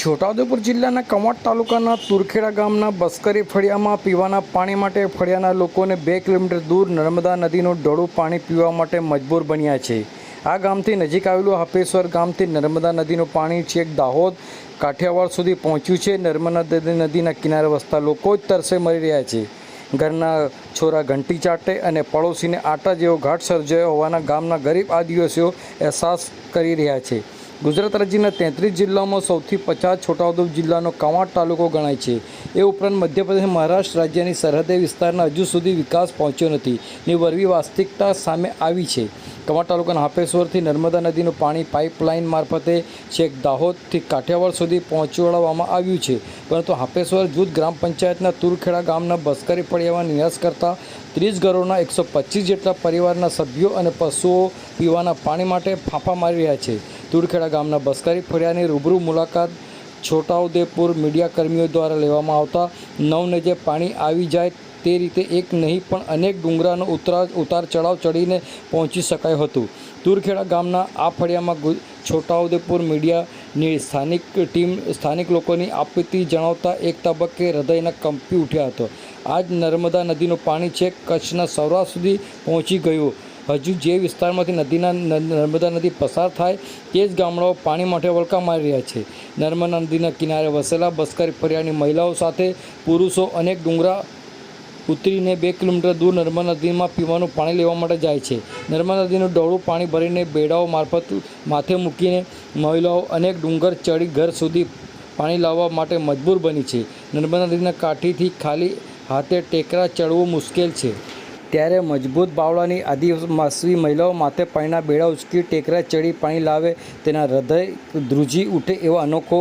છોટાઉદેપુર જિલ્લાના કવાંટ તાલુકાના તુરખેડા ગામના બસ્કરી ફળિયામાં પીવાના પાણી માટે ફળિયાના લોકોને બે કિલોમીટર દૂર નર્મદા નદીનું ડોળું પાણી પીવા માટે મજબૂર બન્યા છે. આ ગામથી નજીક આવેલું હાપેશ્વર ગામથી નર્મદા નદીનું પાણી છેક દાહોદ કાઠિયાવાડ સુધી પહોંચ્યું છે. નર્મદા નદીના કિનારે વસતા લોકો જ તરસે મરી રહ્યા છે. ઘરના છોરા ઘંટી ચાટે અને પડોશીને આટા જેવો ઘાટ સર્જાયો હોવાના ગામના ગરીબ આદિવાસીઓ અહેસાસ કરી રહ્યા છે. ગુજરાત રાજ્યના તેત્રીસ જિલ્લાઓમાં સૌથી પચાસ છોટાઉદેપુર જિલ્લાનો કવાંટ તાલુકો ગણાય છે. એ ઉપરાંત મધ્યપ્રદેશ, મહારાષ્ટ્ર રાજ્યની સરહદે વિસ્તારના હજુ સુધી વિકાસ પહોંચ્યો નથી ની વરવી વાસ્તવિકતા સામે આવી છે. કવાંટ તાલુકાના હાપેશ્વરથી નર્મદા નદીનું પાણી પાઇપલાઇન મારફતે છેક દાહોદથી કાઠિયાવાડ સુધી પહોંચાડવામાં આવ્યું છે. પરંતુ હાપેશ્વર જૂથ ગ્રામ પંચાયતના તુરખેડા ગામના બસ્કરી ફળિયામાં નિરાશ કરતા ત્રીસ ઘરોના એકસો પચીસ જેટલા પરિવારના સભ્યો અને પશુઓ પીવાના પાણી માટે ફાંફા મારી રહ્યા છે. તુરખેડા ગામના બસ્કરી ફળિયાની રૂબરૂ મુલાકાત છોટાઉદેપુર મીડિયાકર્મીઓ દ્વારા લેવામાં આવતા નવને પાણી આવી જાય તે રીતે એક નહીં પણ અનેક ડુંગરાનો ઉતરા ઉતાર ચડાવ ચડીને પહોંચી શકાયું હતું. તુરખેડા ગામના આ ફળિયામાં છોટાઉદેપુર મીડિયાની સ્થાનિક ટીમ, સ્થાનિક લોકોની આપત્તિ જણાવતા એક તબક્કે હૃદયના કંપી ઉઠ્યા હતો. આજ નર્મદા નદીનું પાણી છે કચ્છના સૌરાષ્ટ્ર સુધી પહોંચી ગયું. હજુ જે વિસ્તારમાંથી નદીના નર્મદા નદી પસાર થાય, તે જ ગામડાઓ પાણી માટે વળકા મારી રહ્યા છે. નર્મદા નદીના કિનારે વસેલા બસ્કરી ફરિયાની મહિલાઓ સાથે પુરુષો અનેક ડુંગરા ઉતરીને બે કિલોમીટર દૂર નર્મદા નદીમાં પીવાનું પાણી લેવા માટે જાય છે. નર્મદા નદીનું ડોળું પાણી ભરીને બેડાઓ મારફત માથે મૂકીને મહિલાઓ અનેક ડુંગર ચડી ઘર સુધી પાણી લાવવા માટે મજબૂર બની છે. નર્મદા નદીના કાંઠીથી ખાલી હાથે ટેકરા ચડવું મુશ્કેલ છે. ત્યારે મજબૂત બાવળાની આદિવાસી મહિલાઓ માથે પાણીના બેડા ઉચકી ટેકરા ચડી પાણી લાવે, તેના હૃદય ધ્રુજી ઉઠે એવા અનોખો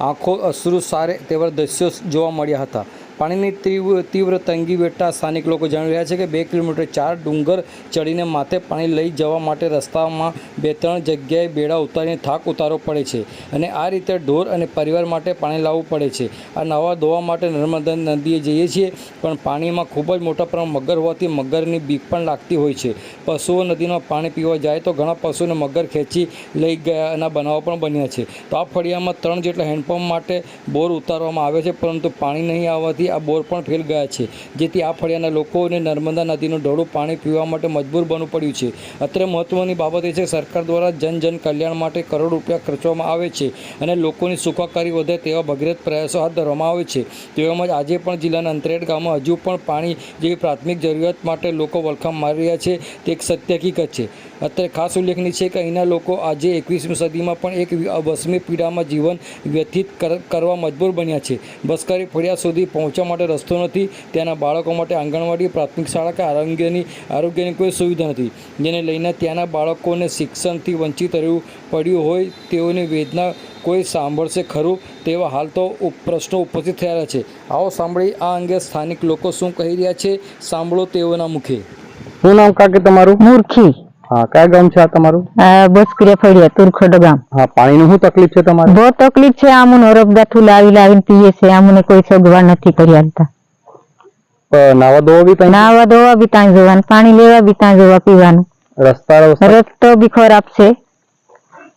આંખો અશ્રુ સારે તેવા દ્રશ્યો જોવા મળ્યા હતા. પાણીની તીવ્ર તીવ્ર તંગી વેઠતા સ્થાનિક લોકો જાણી રહ્યા છે કે બે કિલોમીટર ચાર ડુંગર ચડીને માથે પાણી લઈ જવા માટે રસ્તામાં બે ત્રણ જગ્યાએ બેડા ઉતારીને થાક ઉતારવો પડે છે અને આ રીતે ઢોર અને પરિવાર માટે પાણી લાવવું પડે છે. આ નવા ધોવા માટે નર્મદા નદીએ જઈએ છીએ, પણ પાણીમાં ખૂબ જ મોટા પ્રમાણમાં મગર હોવાથી મગરની બીક પણ લાગતી હોય છે. પશુઓ નદીમાં પાણી પીવા જાય તો ઘણા પશુઓને મગર ખેંચી લઈ ગયાના બનાવો પણ બન્યા છે. તો આ ફળિયામાં ત્રણ જેટલા હેન્ડપંપ માટે બોર ઉતારવામાં આવે છે, પરંતુ પાણી નહીં આવવાથી આ બોર પણ ફેલ ગયા છે. જેથી આ ફળિયાના લોકોને નર્મદા નદીનું ઢોળું પાણી પીવા માટે મજબૂર બનવું પડ્યું છે. અત્રે મહત્ત્વની બાબત એ છે, સરકાર દ્વારા જન જન કલ્યાણ માટે કરોડ રૂપિયા ખર્ચવામાં આવે છે અને લોકોની સુખાકારી વધે તેવા ભગીરથ પ્રયાસો હાથ ધરવામાં આવે છે. તેવામાં જ આજે પણ જિલ્લાના અંતરિયાળ ગામમાં હજુ પણ પાણી જેવી પ્રાથમિક જરૂરિયાત માટે લોકો વલખામ મારી રહ્યા છે. તે એક સત્ય હકીકત છે. અત્યારે ખાસ ઉલ્લેખનીય છે કે અહીંના લોકો આજે એકવીસમી સદીમાં પણ એક વસમી પીડામાં જીવન વ્યતીત કર- કરવા મજબૂર બન્યા છે. બસકારી ફળિયા સુધી પહોંચવા માટે રસ્તો નથી ત્યાંના બાળકો માટે આંગણવાડી પ્રાથમિક શાળા કે આરોગ્યની આરોગ્યની કોઈ સુવિધા નથી જેને લઈને ત્યાંના બાળકોને શિક્ષણથી વંચિત રહેવું પડ્યું હોય તેઓની વેદના કોઈ સાંભળશે ખરું તેવા હાલ તો પ્રશ્નો ઉપસ્થિત થયેલા છે. આવો સાંભળી આ અંગે સ્થાનિક લોકો શું કહી રહ્યા છે સાંભળો તેઓના મુખે. શું નામ કાકે તમારું? મૂર્ખી. હા કયા ગામ છે આ તમારું? આ બસકરે ફળિયા તુરખડ ગામ. હા પાણીનું શું તકલીફ છે તમારે? બહુ તકલીફ છે આમુને હરફદાથું લાવી લાવીને પીએ છે આમને કોઈ સગવડ નથી કરી આલતા નાવા ધોવા બી ત્યાં નાવા ધોવા બી ત્યાં જવાનું પાણી લેવા બી ત્યાં જવા પીવાનું. રસ્તા રસ્તા? બી ખરાબ છે.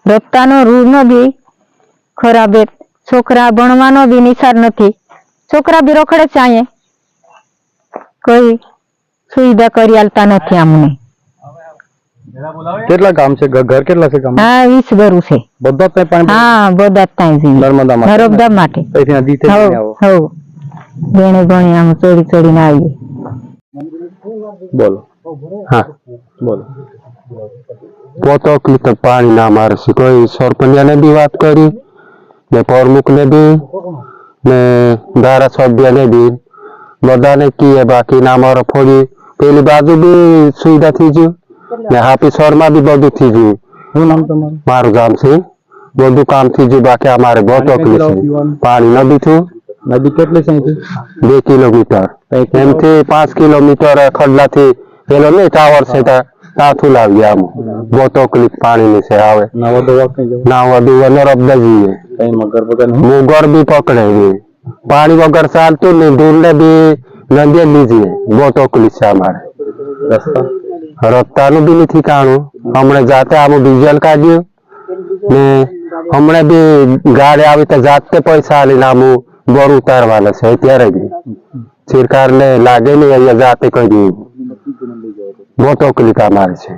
રસ્તાનો રૂનો બી ખરાબ છે. છોકરા ભણવાનો બી નિસાર નથી. છોકરા બી રોકડે છે અહીંયા. કોઈ સુવિધા કરી આલતા નથી આમને. કેટલા ગામ છે? ઘર કેટલા છે ગામ હા વીસ ઘરું છે. બધા ત્યાં પાણી હા બધા ત્યાં જઈએ નર્મદા માટે. નર્મદા માટે. અહીંથી નદી થી આવો. હવ. ગણે ગણે આમ ચડી ચડીને આવીએ. બોલો. હા બોલો. બહુ તકલીફ છે પાણીના મારે છે કોઈ સરપંચને બી વાત કરી ને પ્રમુખને બી ને ધારાસભ્યને બી. બધાને કીએ બાકી ના મારો ફોડી પેલી બાજુ બી સુવિધા થઈ ગયું ને હાપી શહેરમાં બી બધું થઈ ગયું શું નામ તમારું મારું ગામ છે બધું કામ થઈ ગયું બાકી અમારે બહુ પાણી તકલીફ કેટલું છે પીવાનું? પાણી નથી થયું નદી કેટલી છે અહીંથી બે કિલોમીટર અહીંથી એમથી પાંચ કિલોમીટર ખડલાથી પેલો નહીં ટાવર છે ત્યાં ત્યાંથી લાવીએ આમ બહુ તકલીફ પાણીની છે આવે નાવા ધોવા કઈ જવું નાવા બીવા નરબદા જઈએ કઈ મગર વગર નહીં મુગર બી પકડે છે પાણી વગર ચાલતું નહીં ઢૂંઢને બી નદીએ લીજીએ બહુ તકલીફ છે અમારે રસ્તા રસ્તાનું બી નથી કાણું. હમણાં જાતે આમ ડીઝલ કાઢ્યું ને હમણાં બી ગાડી આવી તો જાતે પૈસા આલીને આમ બોર ઉતારવાના છે. અત્યારે બી. સરકારને લાગે નહીં, અહીંયા જાતે કરી બહુ તકલીફ અમારે છે.